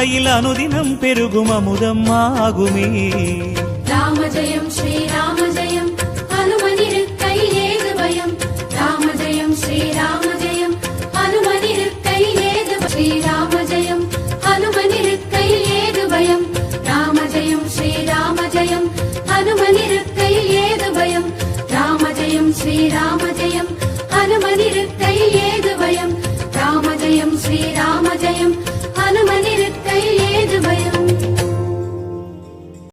மாலையில் அனுதினம் பெருகும் அமுதம் ஆகுமே. ராம ஜெயம் ஸ்ரீ ராம ஜெயம் ஸ்ரீராம ஜெயம் ஹனுமனிருக்கையில் ஏது பயம். ராம ஜெயம் ஸ்ரீராம